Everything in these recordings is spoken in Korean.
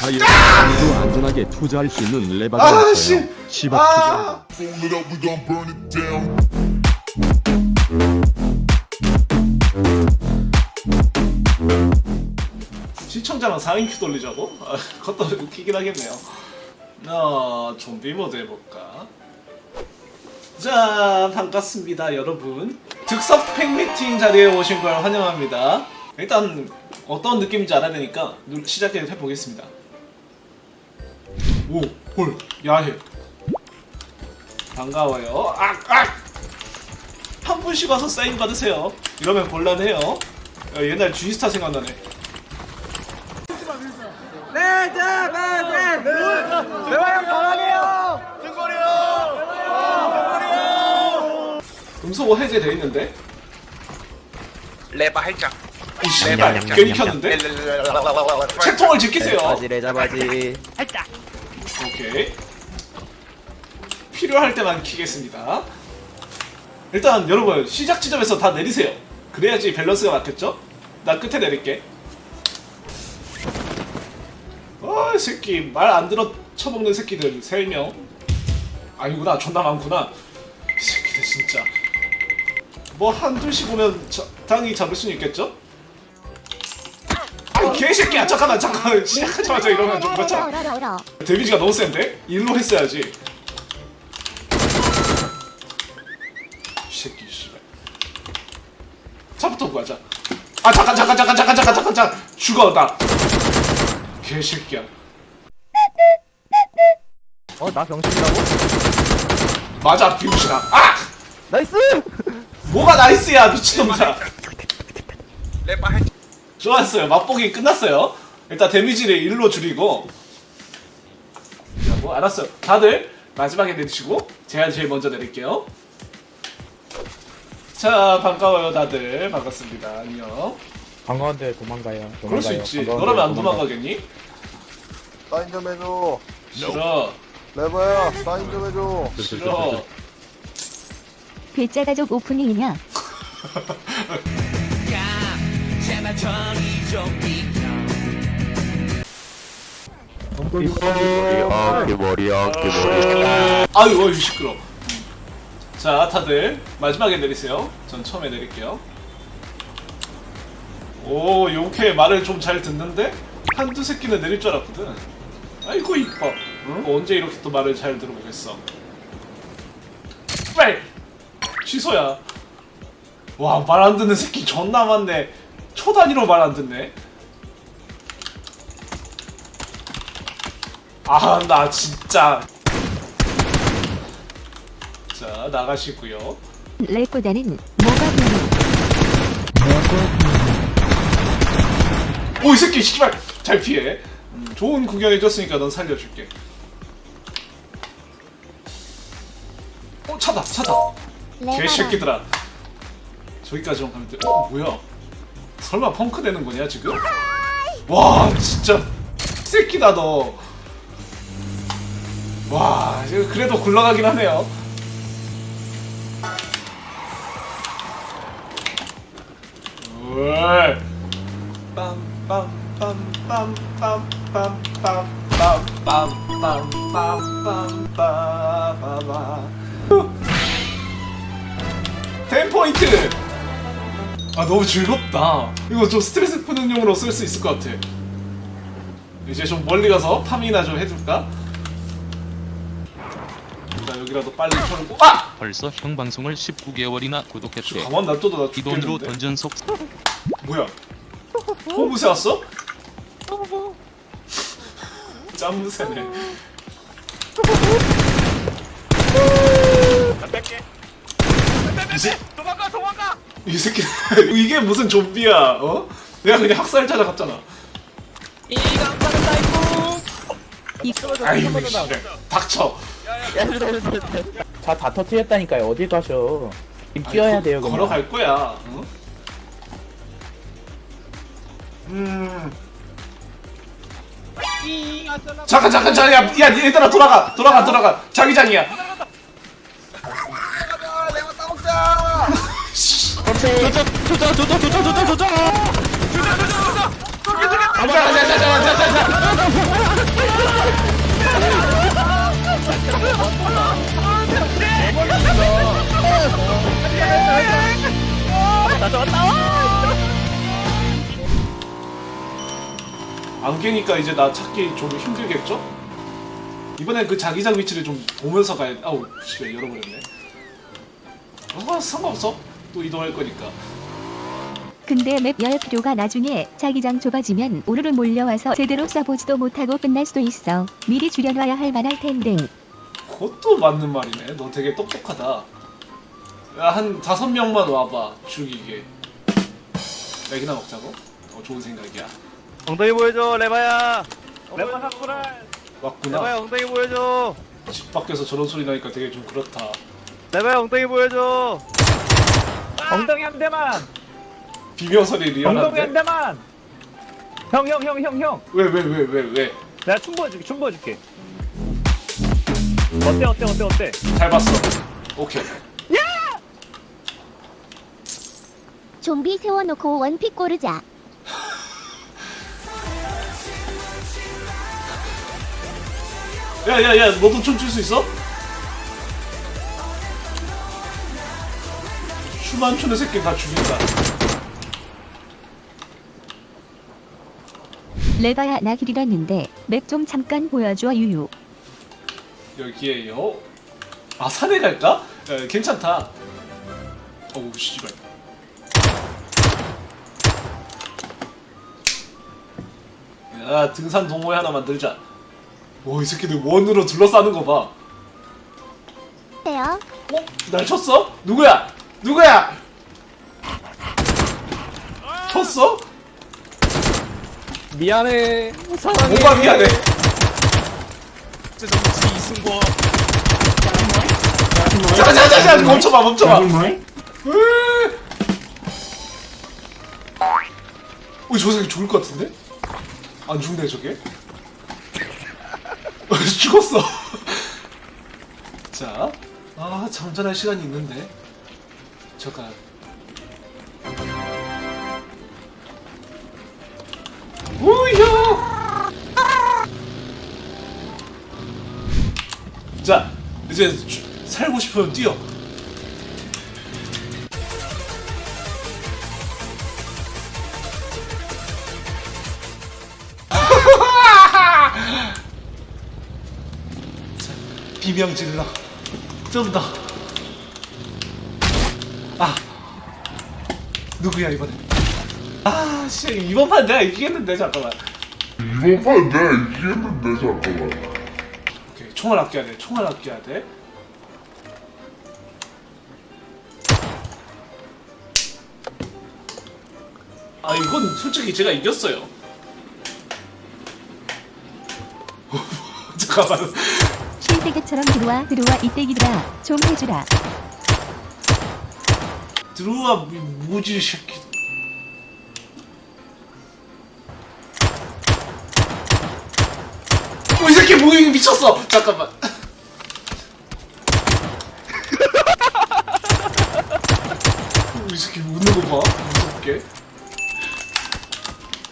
자유 도 안전하게 투자할 수 있는 레바가 아, 있어요. 씨. 시박 아! 투자. Fold it up, we gon' burn it down. 시청자만 4인큐 돌리자고? 아, 그것도 웃기긴 하겠네요. 어, 좀비 모드 해볼까? 자, 반갑습니다, 여러분. 즉석 팬미팅 자리에 오신 걸 환영합니다. 일단 어떤 느낌인지 알아야 되니까 누- 시작해 해보겠습니다. 오, 헐, 야해. 반가워요. 악, 악! 한 분씩 와서 사인 받으세요. 이러면 곤란해요. 야, 옛날 G스타 생각나네. 음소거 해제돼 있는데? 레바 할장 이 씨발 괜히 켰는데? 채통을 지키세요 레자바지 레자 바지 오케이 필요할 때만 키겠습니다 일단 여러분 시작 지점에서 다 내리세요 그래야지 밸런스가 맞겠죠? 나 끝에 내릴게 아이 새끼 말 안 들어 쳐먹는 새끼들 3명 아니구나 존나 많구나 이 새끼들 진짜 뭐 한둘씩 오면 저, 당연히 잡을 수는 있겠죠? 아이 개새끼야 잠깐만 잠깐만 시작하자마자 이러면 좀 그렇잖아 데미지가 너무 센데? 일로 했어야지 이 새끼 씨발 차부터 구하자 아 잠깐 잠깐 잠깐 잠깐 잠깐 잠깐 잠깐 죽어 나 개새끼야 어 나 병신이라고? 맞아 비우시나 아! 나이스! 뭐가 나이스야 레바 할장 좋았어요 맛보기 끝났어요 일단 데미지를 일로 줄이고 자, 뭐 알았어요 다들 마지막에 내리시고 제가 제일 먼저 내릴게요 자 반가워요 다들 반갑습니다 안녕 반가운데 도망가요. 그럴 수 도망가요. 있지 너라면 안 도망가. 도망가겠니? 사인 좀 해줘. 싫어 레버야, 사인 좀 해줘. 싫어 괴짜 가족 오프닝이냐? 아유 어이 시끄러 자 다들 마지막에 내리세요. 전 처음에 내릴게요. 오 용케 말을 좀 잘 듣는데 한두 새끼는 내릴 줄 알았거든. 아이고 이뻐 응? 언제 이렇게 또 말을 잘 들어보겠어? 빨 취소야. 와 말 안 듣는 새끼 존나 많네. 초 단위로 말 안 듣네. 아 나 진짜. 자 나가시고요. 렉보다는 뭐가 별로 오이 새끼 씨발. 잘 피해. 음, 좋은 구경해줬으니까 넌 살려줄게. 어 차다 차다 개새끼들아 저기까지만 가면 돼 어 뭐야 설마 펑크 되는 거냐 지금? 와 진짜 새끼다 너와 그래도 굴러가긴 하네요 왜? 텐포인트! 아 너무 즐겁다 이거 좀 스트레스 푸는 용으로 쓸 수 있을 것 같아 이제 좀 멀리 가서 파밍이나 좀 해줄까? 일단 여기라도 빨리 털고 아! 벌써 형 방송을 19개월이나 구독했대. 가만 놔둬도 나 이 돈으로 죽겠는데 던전 속 뭐야? 호무새 왔어? 짬무새네. 이 새, 도망가 도망가 이 새끼 이게 무슨 좀비야? 어? 내가 그냥 학살 찾아갔잖아. 아이고 씨발. 닥쳐. 차다 터트렸다니까요. 어디 가셔? 지금 뛰어야 돼요. 그냥. 걸어갈 거야. 어? 음. 잠깐 잠깐 잠깐 야, 야 얘들아 돌아가 돌아가 돌아가 자기장이야. 안 깨니까 이제 나 찾기 좀 힘들겠죠? 이번엔 그 자기장 위치를 좀 보면서 가야 아우, 씨발, 열어버렸네. 어, 상관없어. 또 이동할 거니까. 근데 맵 열 필요가 나중에 자기장 좁아지면 오르르 몰려와서 제대로 쏴보지도 못하고 끝날 수도 있어. 미리 줄여놔야 할 만할 텐데. 그것도 맞는 말이네. 너 되게 똑똑하다. 야 한 다섯 명만 와봐 죽이게. 맥이나 먹자고? 어 좋은 생각이야. 엉덩이 보여줘 레바야. 레바 사쿠라 왔구나. 엉덩이 보여줘. 집 밖에서 저런 소리 나니까 되게 좀 그렇다. 레바야 엉덩이 보여줘 엉덩이 한 대만. 비명 소리 엉덩이 한 리얼한데? 대만. 형 형 형 형 형. 왜 왜 왜 왜 왜? 내가 춤 보여줄게 춤 보여줄게. 어때 어때 어때 어때? 잘 봤어 오케이 좀비 세워놓고 원픽 고르자. 야야야 너도 춤출 수 있어? 추는 새끼 다 죽인다 레바야 나 길 잃었는데 맵좀 잠깐 보여줘 유유. 여기에요 아 산에 갈까? 야, 괜찮다 어우 씨발 야 등산 동호회 하나 만들자 와이 새끼들 원으로 둘러싸는 거봐 세요. 어? 날 쳤어? 누구야? 누구야? 쳤어? 미안해 사랑해 뭐가 미안해 자자자자 멈춰봐 멈춰봐 으. 어, 저 새끼 죽을 것 같은데? 안 죽네 저게? 어, 죽었어 자, 아 잠잠할 시간이 있는데 잠깐 우효 자 이제 주- 살고 싶으면 뛰어. 자, 비명 질러. 좀 더. 아 누구야 이번에? 아, 씨 이번 판 내가 이기겠는데 잠깐만. 이번 판 내가 이기겠는데 잠깐만 오케이 총알 아껴야 돼. 총알 아껴야 돼. 아 이건 솔직히 제가 이겼어요. 잠깐만. 실세계처럼 들어와 들어와 이때기들아 좀 해주라. 들어와 미- 무지 새끼. 어, 이 새끼 무기 미쳤어. 잠깐만. 어, 이 새끼 웃는 거 봐. 무섭게.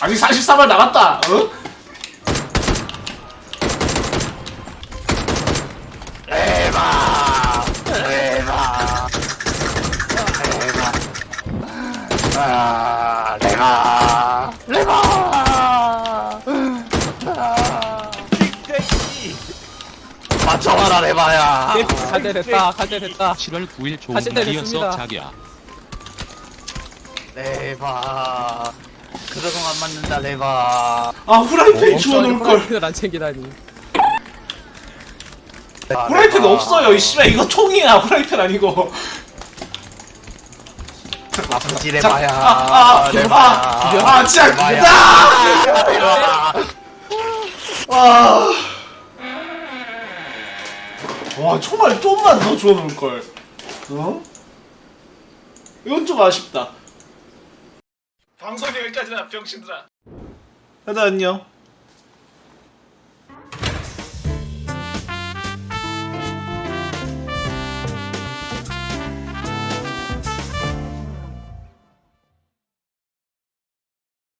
아니 44만 남았다. 어? 맞춰봐라 레바야 갈때 됐다 갈때 됐다 7월 9일 좋은 날이었어. 자기야 레바 그러고 안 맞는다 레바 아 후라이팬 주워놓을 걸. 프라이팬을 안 챙기다니 후라이팬 없어요. 이 씨발 이거 총이야. 후라이팬 아니고. 아프지 자, 레바야 아, 아, 아, 아, 진짜. 아! 아. 와, 총알 좀만 더 주워놓을 걸. 어? 이건 좀 아쉽다. 방송 여기까지나 병신들아. 다들 안녕.